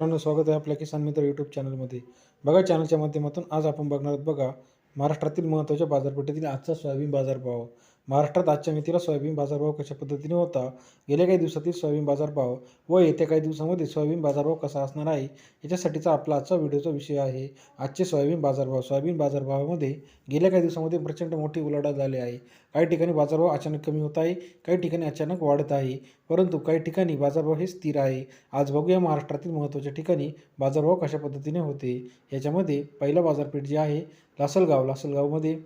मित्रांनो स्वागत आहे आपल्या किसान मित्र यूट्यूब चॅनलमध्ये बघा चॅनलच्या माध्यमातून आज आपण बघणार आहोत बघा महाराष्ट्रातील महत्त्वाच्या बाजारपेठेतील आजचा सोयाबीन बाजारभाव. महाराष्ट्रात आजच्या मितीला सोयाबीन बाजारभाव कशा पद्धतीने होता? गेल्या काही दिवसातील सोयाबीन बाजारभाव व येत्या काही दिवसामध्ये सोयाबीन बाजारभाव कसा असणार आहे? याच्यासाठीचा आपला आजचा व्हिडिओचा विषय आहे. आजचे सोयाबीन बाजारभाव सोयाबीन बाजारभावामध्ये गेल्या काही दिवसामध्ये प्रचंड मोठी उलाढाल झाली आहे. काही ठिकाणी बाजारभाव अचानक कमी होत आहे काही ठिकाणी अचानक वाढत आहे. परंतु काही ठिकाणी बाजारभाव हे स्थिर आहे. आज बघूया महाराष्ट्रातील महत्त्वाच्या ठिकाणी बाजारभाव कशा पद्धतीने होते. याच्यामध्ये पहिला बाजारपेठ जी आहे लासलगाव. लासलगावमध्ये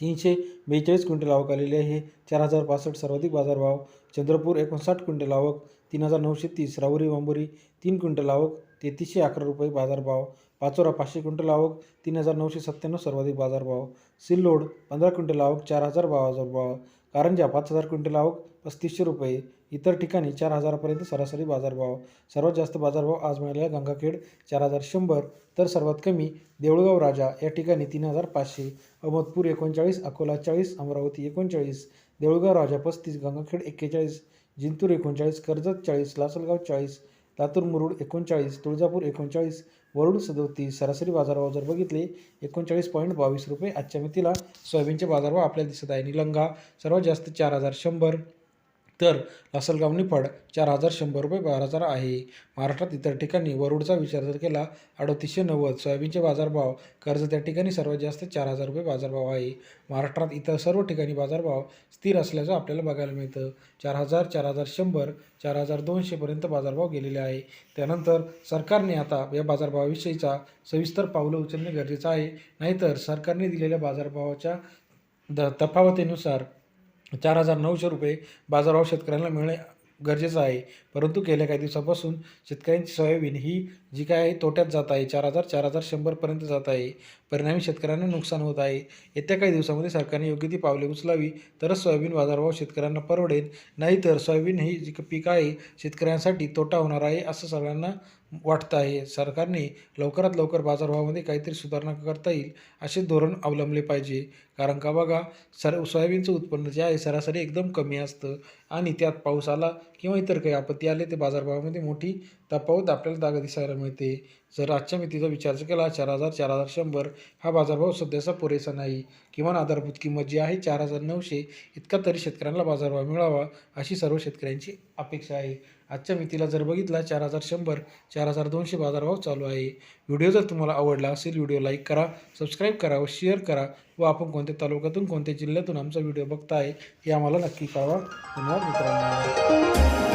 तीनशे बेचाळीस क्विंटल आवक आलेली आहे. चार हजार पासष्ट सर्वाधिक बाजारभाव चंद्रपूर एकोणसाठ क्विंटल आवक तीन हजार नऊशे तीस राहुरी वांबोरी तीन क्विंटल आवक तेहतीसशे अकरा रुपये बाजारभाव पाचोरा पाचशे क्विंटल आवक तीन हजार नऊशे सत्त्याण्णव सर्वाधिक बाजारभाव सिल्लोड पंधरा क्विंटल आवक चार हजार बाजारभाव कारंजा पाच हजार क्विंटल आवक पस्तीसशे रुपये इतर ठिकाणी चार हजारापर्यंत सरासरी बाजारभाव. सर्वात जास्त बाजारभाव आज मिळालेला गंगाखेड चार हजार शंभर तर सर्वात कमी देऊळगाव राजा. या ठिकाणी तीन हजार पाचशे अहमदपूर एकोणचाळीस अकोला चाळीस अमरावती एकोणचाळीस देऊळगाव राजा पस्तीस गंगाखेड एक्केचाळीस जिंतूर एकोणचाळीस कर्जत चाळीस लासलगाव चाळीस लातूर मुरुड एकोणचाळीस तुळजापूर एकोणचाळीस वरुड सदोतीस. सरासरी बाजारभाव जर बघितले एकोणचाळीस पॉईंट बावीस रुपये आजच्या मितीला सोयाबीनचे बाजारभाव आपल्याला दिसत आहे. निलंगा सर्वात जास्त चार हजार शंभर तर लासलगाव निफाड चार हजार शंभर रुपये बाजार आहे. महाराष्ट्रात इतर ठिकाणी वरुडचा विचार जर केला अडतीसशे नव्वद सोयाबीनचे बाजारभाव कर्ज त्या ठिकाणी सर्वात जास्त चार हजार रुपये बाजारभाव आहे. महाराष्ट्रात इतर सर्व ठिकाणी बाजारभाव स्थिर असल्याचं आपल्याला बघायला मिळतं. चार हजार चार हजार शंभर चार हजार दोनशेपर्यंत बाजारभाव गेलेले आहे. त्यानंतर सरकारने आता या बाजारभावाविषयीचा सविस्तर पावलं उचलणे गरजेचं आहे. नाहीतर सरकारने दिलेल्या बाजारभावाच्या द तफावतीनुसार चार हजार नऊशे रुपये बाजारभाव शेतकऱ्यांना मिळणे गरजेचं आहे. परंतु गेल्या काही दिवसापासून शेतकऱ्यांची सोयाबीन ही जी काय आहे तोट्यात जात आहे. चार हजार चार हजार शंभरपर्यंत जात आहे. परिणामी शेतकऱ्यांना नुकसान होत आहे. येत्या काही दिवसामध्ये सरकारने योग्य ती पावले उचलावी तरच सोयाबीन बाजारभाव शेतकऱ्यांना परवडेल. नाहीतर सोयाबीन ही जी पीक आहे शेतकऱ्यांसाठी तोटा होणार आहे असं सगळ्यांना वाटतं आहे. सरकारने लवकरात लवकर बाजारभावामध्ये काहीतरी सुधारणा करता येईल असे धोरण अवलंबले पाहिजे. कारण का बघा सर सोयाबीनचं उत्पन्न जे आहे सरासरी एकदम कमी असतं आणि त्यात पाऊस आला किंवा इतर काही आपत्ती आले ते बाजारभावामध्ये मोठी तफावत आपल्याला जागा दिसायला मिळते. जर आजच्या मितीचा विचार केला चार हजार चार हजार शंभर हा बाजारभाव सध्याचा पुरेसा नाही. किमान आधारभूत किंमत जी आहे चार हजार नऊशे इतका तरी शेतकऱ्यांना बाजारभाव मिळावा अशी सर्व शेतकऱ्यांची अपेक्षा आहे. आजच्या मितीला जर बघितला चार हजार शंभर चार हजार दोनशे बाजारभाव चालू आहे. व्हिडिओ जर तुम्हाला आवडला असेल व्हिडिओ लाईक करा सबस्क्राईब करा व शेअर करा व आपण कोणत्या तालुक्यातून कोणत्या जिल्ह्यातून आमचा व्हिडिओ बघताय हे आम्हाला नक्की कळवा. धन्यवाद मित्रांनो.